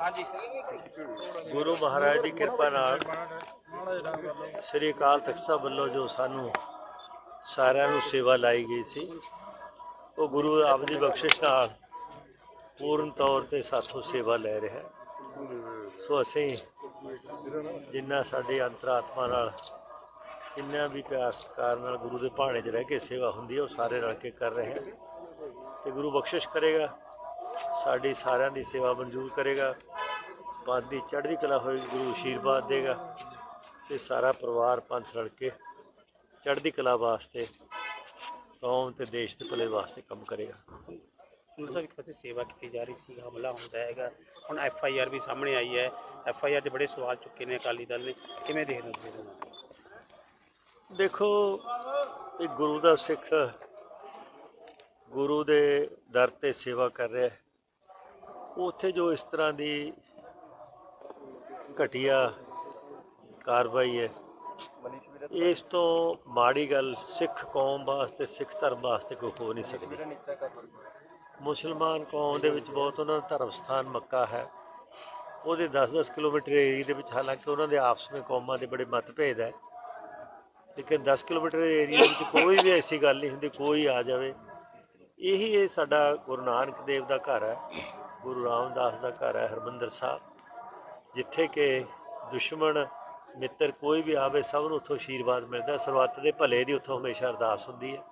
ਹਾਂਜੀ। ਗੁਰੂ ਮਹਾਰਾਜ ਦੀ ਕਿਰਪਾ ਨਾਲ ਸ੍ਰੀ ਅਕਾਲ ਤਖਤ ਸਾਹਿਬ ਵੱਲੋਂ ਜੋ ਸਾਨੂੰ ਸਾਰਿਆਂ ਨੂੰ ਸੇਵਾ ਲਾਈ ਗਈ ਸੀ, ਉਹ ਗੁਰੂ ਆਪ ਦੀ ਬਖਸ਼ਿਸ਼ ਨਾਲ ਪੂਰਨ ਤੌਰ ਤੇ ਸਾਥੋਂ ਸੇਵਾ ਲੈ ਰਿਹਾ ਸੋ ਅਸੀਂ ਜਿੰਨਾ ਸਾਡੀ ਅੰਤਰਾਤਮਾ ਨਾਲ ਕਿੰਨਾ ਵੀ ਪਿਆਰ ਸਤਿਕਾਰ ਨਾਲ ਗੁਰੂ ਦੇ ਭਾਣੇ 'ਚ ਰਹਿ ਕੇ ਸੇਵਾ ਹੁੰਦੀ ਹੈ, ਉਹ ਸਾਰੇ ਰਲ ਕੇ ਕਰ ਰਹੇ ਹਾਂ। ਤੇ ਗੁਰੂ ਬਖਸ਼ਿਸ਼ ਕਰੇਗਾ, ਸਾਡੀ ਸਾਰਿਆਂ ਦੀ ਸੇਵਾ ਮਨਜ਼ੂਰ ਕਰੇਗਾ। ਪੰਥ ਦੀ ਚੜ੍ਹਦੀ ਕਲਾ ਹੋਏਗੀ ਗੁਰੂ ਆਸ਼ੀਰਵਾਦ ਦੇਗਾ ਤੇ ਸਾਰਾ ਪਰਿਵਾਰ ਪੰਥ ਰਲ ਕੇ ਚੜ੍ਹਦੀ ਕਲਾ ਵਾਸਤੇ ਕੌਮ ਤੇ ਦੇਸ਼ ਦੇ ਭਲੇ ਵਾਸਤੇ ਕੰਮ ਕਰੇਗਾ। ਉਹਨਾਂ ਸਾਹਿਬ ਇੱਕ ਪਾਸੇ ਸੇਵਾ ਕੀਤੀ ਜਾ ਰਹੀ ਸੀ ਹਮਲਾ ਹੁੰਦਾ ਹੈਗਾ। ਹੁਣ ਐਫ ਆਈ ਆਰ ਵੀ ਸਾਹਮਣੇ ਆਈ ਹੈ। ਐਫ ਆਈ ਆਰ ਦੇ ਬੜੇ ਸਵਾਲ ਚੁੱਕੇ ਨੇ ਅਕਾਲੀ ਦਲ ਨੇ। ਕਿਵੇਂ ਦੇਖਦੇ ਹੋ? ਦੇਖੋ ਇਹ ਗੁਰੂ ਦਾ ਸਿੱਖ ਗੁਰੂ ਦੇ ਦਰ ਤੇ ਸੇਵਾ ਕਰ ਰਿਹਾ ਹੈ। ਉੱਥੇ ਜੋ ਇਸ ਤਰ੍ਹਾਂ ਦੀ ਘਟੀਆ ਕਾਰਵਾਈ ਹੈ। ਇਸ ਤੋਂ ਮਾੜੀ ਗੱਲ ਸਿੱਖ ਕੌਮ ਵਾਸਤੇ, ਸਿੱਖ ਧਰਮ ਵਾਸਤੇ ਕੋਈ ਹੋ ਨਹੀਂ ਸਕਦੀ। ਮੁਸਲਮਾਨ ਕੌਮ ਦੇ ਵਿੱਚ ਬਹੁਤ ਉਹਨਾਂ ਦਾ ਧਰਮ ਸਥਾਨ ਮੱਕਾ ਹੈ। ਉਹਦੇ 10-10 ਕਿਲੋਮੀਟਰ ਏਰੀਆ ਦੇ ਵਿੱਚ ਹਾਲਾਂਕਿ ਉਹਨਾਂ ਦੇ ਆਪਸ ਵਿੱਚ ਕੌਮਾਂ ਦੇ ਬੜੇ ਮਤਭੇਦ ਹੈ। ਲੇਕਿਨ 10 ਕਿਲੋਮੀਟਰ ਏਰੀਆ ਵਿੱਚ ਕੋਈ ਵੀ ਐਸੀ ਗੱਲ ਨਹੀਂ ਹੁੰਦੀ, ਕੋਈ ਆ ਜਾਵੇ। ਇਹੀ ਇਹ ਸਾਡਾ ਗੁਰੂ ਨਾਨਕ ਦੇਵ ਦਾ ਘਰ ਹੈ। ਗੁਰੂ ਰਾਮਦਾਸ ਦਾ ਘਰ ਹੈ, ਹਰਮੰਦਰ ਸਾਹਿਬ। ਜਿੱਥੇ ਕਿ ਦੁਸ਼ਮਣ ਮਿੱਤਰ ਕੋਈ ਵੀ ਆਵੇ, ਸਭ ਨੂੰ ਉੱਥੋਂ ਆਸ਼ੀਰਵਾਦ ਮਿਲਦਾ। ਸਰਬੱਤ ਦੇ ਭਲੇ ਦੀ ਉੱਥੋਂ ਹਮੇਸ਼ਾ ਅਰਦਾਸ ਹੁੰਦੀ ਹੈ।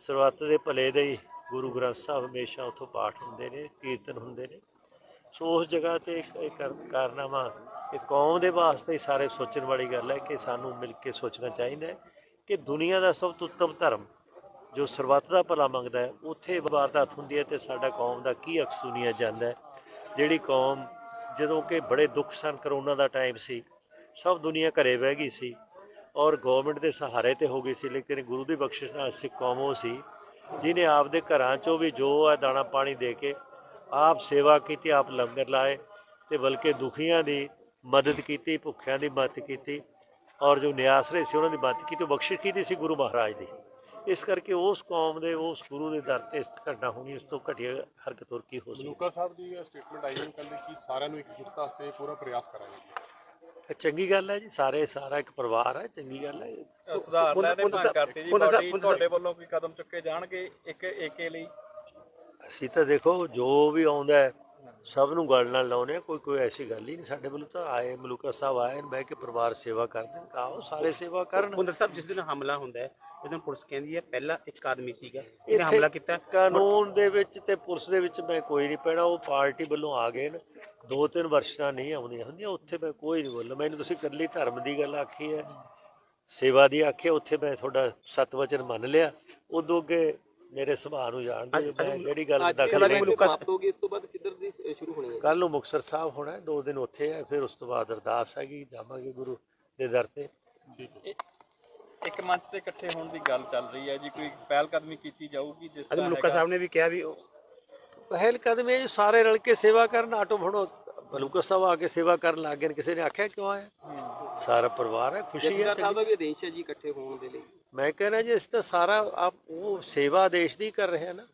ਸਰਬੱਤ ਦੇ ਭਲੇ ਦੇ ਹੀ ਗੁਰੂ ਗ੍ਰੰਥ ਸਾਹਿਬ ਹਮੇਸ਼ਾ ਉੱਥੋਂ ਪਾਠ ਹੁੰਦੇ ਨੇ, ਕੀਰਤਨ ਹੁੰਦੇ ਨੇ। ਸੋ ਉਸ ਜਗ੍ਹਾ ਤੇ ਇੱਕ ਇਹ ਕਰ- ਕਾਰਨਾਮਾ ਇਹ ਕੌਮ ਦੇ ਵਾਸਤੇ ਹੀ ਸਾਰੇ ਸੋਚਣ ਵਾਲੀ ਗੱਲ ਹੈ ਕਿ ਸਾਨੂੰ ਮਿਲ ਕੇ ਸੋਚਣਾ ਚਾਹੀਦਾ ਹੈ ਕਿ ਦੁਨੀਆ ਦਾ ਸਭ ਤੋਂ ਉੱਤਮ ਧਰਮ ਜੋ ਸਰਬੱਤ ਦਾ ਭਲਾ ਮੰਗਦਾ ਹੈ, ਉੱਥੇ ਵਾਰਦਾਤ ਹੁੰਦੀ ਹੈ ਤੇ ਸਾਡਾ ਕੌਮ ਦਾ ਕੀ ਅਕਸ ਸੁਣਿਆ ਜਾਂਦਾ ਹੈ। ਜਿਹੜੀ ਕੌਮ ਜਦੋਂ ਕਿ ਬੜੇ ਦੁੱਖ ਸਨ ਕਰੋਨਾ ਦਾ ਟਾਈਮ ਸੀ। ਸਭ ਦੁਨੀਆ ਘਰੇ ਬਹਿ ਗਈ ਸੀ ਔਰ ਗਵਰਨਮੈਂਟ ਦੇ ਸਹਾਰੇ ਤੇ ਹੋ ਗਈ ਸੀ, ਲੇਕਿਨ ਗੁਰੂ ਦੀ ਬਖਸ਼ਿਸ਼ ਨਾਲ ਸਿੱਖ ਕੌਮ ਉਹ ਸੀ। ਜਿਨੇ ਆਪਦੇ ਘਰਾਂ ਚੋਂ ਵੀ ਜੋ ਹੈ ਦਾਣਾ ਪਾਣੀ ਦੇ ਕੇ ਆਪ ਸੇਵਾ ਕੀਤੀ, ਆਪ ਲੰਗਰ ਲਾਏ ਤੇ ਬਲਕਿ ਦੁਖੀਆਂ ਦੀ ਮਦਦ ਕੀਤੀ, ਭੁੱਖਿਆਂ ਦੀ ਮਦਦ ਕੀਤੀ ਔਰ ਜੋ ਨਿਆਸਰੇ ਸੀ, ਉਹਨਾਂ ਦੀ ਮਦਦ ਕੀਤੀ, ਉਹ ਬਖਸ਼ਿਸ਼ ਕੀਤੀ ਸੀ ਗੁਰੂ ਮਹਾਰਾਜ ਦੀ। ਇਸ ਕਰਕੇ ਉਸ ਕੌਮ ਦੇ ਉਸ ਗੁਰੂ ਦੇ ਦਰ ਤੇ ਇਸ ਘਟਨਾ ਹੋਣੀ ਉਸ ਤੋਂ ਘਟੀਆ ਹਰਕਤ ਹੋਰ ਕੀ ਹੋ ਸਕਦੀ? ਮਲੂਕਾ ਸਾਹਿਬ ਦੀ ਸਟੇਟਮੈਂਟ ਆਈ ਹੈ ਕਹਿੰਦੇ ਕਿ ਸਾਰਿਆਂ ਨੂੰ ਇਕਜੁੱਟਤਾ ਵਾਸਤੇ ਪੂਰਾ ਪ੍ਰਯਾਸ ਕਰਾਂਗੇ। ਇਹ ਚੰਗੀ ਗੱਲ ਹੈ ਜੀ ਸਾਰੇ ਸਾਰਾ ਇੱਕ ਪਰਿਵਾਰ ਹੈ ਚੰਗੀ ਗੱਲ ਹੈ। ਸੁਧਾਰ ਲੈ ਰਹੇ ਮੰਗ ਕਰਤੀ ਜੀ ਤੁਹਾਡੇ ਵੱਲੋਂ ਕੋਈ ਕਦਮ ਚੁੱਕੇ ਜਾਣਗੇ ਇੱਕ ਏਕੇ ਲਈ? ਅਸੀਂ ਤਾਂ ਦੇਖੋ ਜੋ ਵੀ ਆਉਂਦਾ ਹੈ ਸਭ ਨੂੰ ਗੱਲ ਨਾਲ ਲਾਉਨੇ ਕੋਈ ਕੋਈ ਐਸੀ ਗੱਲ ਹੀ ਨਹੀਂ। ਸਾਡੇ ਵੱਲੋਂ ਤਾਂ ਆਏ ਮਲੂਕਾ ਸਾਹਿਬ ਆਏ ਨੇ ਬਹਿ ਕੇ ਪਰਿਵਾਰ ਸੇਵਾ ਕਰਦੇ ਨੇ। ਆਓ ਸਾਰੇ ਸੇਵਾ ਕਰਨ। ਹੁੰਦਰ ਸਾਹਿਬ ਜਿਸ ਦਿਨ ਹਮਲਾ ਹੁੰਦਾ ਹੈ ਉਸ ਦਿਨ ਪੁਲਿਸ ਕਹਿੰਦੀ ਹੈ ਪਹਿਲਾਂ ਇੱਕ ਆਦਮੀ ਸੀਗਾ ਇਹਨੇ ਹਮਲਾ ਕੀਤਾ। ਕਾਨੂੰਨ ਦੇ ਵਿੱਚ ਤੇ ਪੁਲਿਸ ਦੇ ਵਿੱਚ ਮੈਂ ਕੋਈ ਨਹੀਂ ਪੈਣਾ ਉਹ ਪਾਰਟੀ ਵੱਲੋਂ ਆ ਗਏ ਨੇ। ਦੋ ਤਿੰਨ ਵਰਸ਼ਾਂ ਨਹੀਂ ਆਉਂਦੀਆਂ ਹੁੰਦੀਆਂ ਉੱਥੇ ਮੈਂ ਕੋਈ ਨਹੀਂ ਬੋਲਣਾ। ਮੈਨੂੰ ਤੁਸੀਂ ਇਕੱਲੀ ਧਰਮ ਦੀ ਗੱਲ ਆਖੀ ਹੈ ਸੇਵਾ ਦੀ ਆਖੀ ਉੱਥੇ ਮੈਂ ਤੁਹਾਡਾ ਸਤ ਵਚਨ ਮੰਨ ਲਿਆ। ਉਦੋਂ ਅੱਗੇ ਮੇਰੇ ਸੁਭਾਅ ਨੂੰ ਜਾਣਦੇ ਹੋ, ਮੈਂ ਜਿਹੜੀ ਗੱਲ ਦਖਲ ਨਹੀਂ ਸਮਾਪਤ ਹੋ। ਗਈ ਇਸ ਤੋਂ ਬਾਅਦ ਕਿੱਧਰ ਦੀ ਸ਼ੁਰੂ ਹੋਣੀ ਹੈ? ਕੱਲ ਨੂੰ ਮੁਕਤਸਰ ਸਾਹਿਬ ਹੋਣਾ ਹੈ, ਦੋ ਦਿਨ ਉੱਥੇ ਹੈ ਫਿਰ ਉਸ ਤੋਂ ਬਾਅਦ ਅਰਦਾਸ ਹੈਗੀ ਜਾਵਾਂਗੇ ਗੁਰੂ ਦੇ ਦਰ ਤੇ। ਇੱਕ ਮੰਚ ਤੇ ਇਕੱਠੇ ਹੋਣ ਦੀ ਗੱਲ ਚੱਲ ਰਹੀ ਹੈ ਜੀ ਕੋਈ ਪਹਿਲ ਕਦਮੀ ਕੀਤੀ ਜਾਊਗੀ ਜਿਸ ਤਰ੍ਹਾਂ ਮਲੂਕਾ ਹੈਗਾ? ਸਾਹਿਬ ਨੇ ਵੀ ਕਿਹਾ ਵੀ ਉਹ ਪਹਿਲ ਕਦਮ ਇਹ ਸਾਰੇ ਰਲ ਕੇ ਸੇਵਾ ਕਰਨ ਆਟੋ ਫੜੋ। ਬਲੂਕਾ ਸਾਹਿਬ ਆ ਕੇ ਸੇਵਾ ਕਰਨ ਲੱਗ ਗਏ ਕਿਸੇ ਨੇ ਆਖਿਆ ਕਿਉਂ ਆਇਆ? ਸਾਰਾ ਪਰਿਵਾਰ ਹੈ ਖੁਸ਼ੀ ਹੈ ਆਦੇਸ਼ ਹੈ ਜੀ ਇਕੱਠੇ ਹੋਣ ਦੇ ਲਈ। ਮੈਂ ਕਹਿੰਦਾ ਜੀ ਇਸ ਤਾਂ ਸਾਰਾ ਆਪ ਉਹ ਸੇਵਾ ਦੇਸ਼ ਦੀ ਕਰ ਰਹੇ ਆ ਨਾ।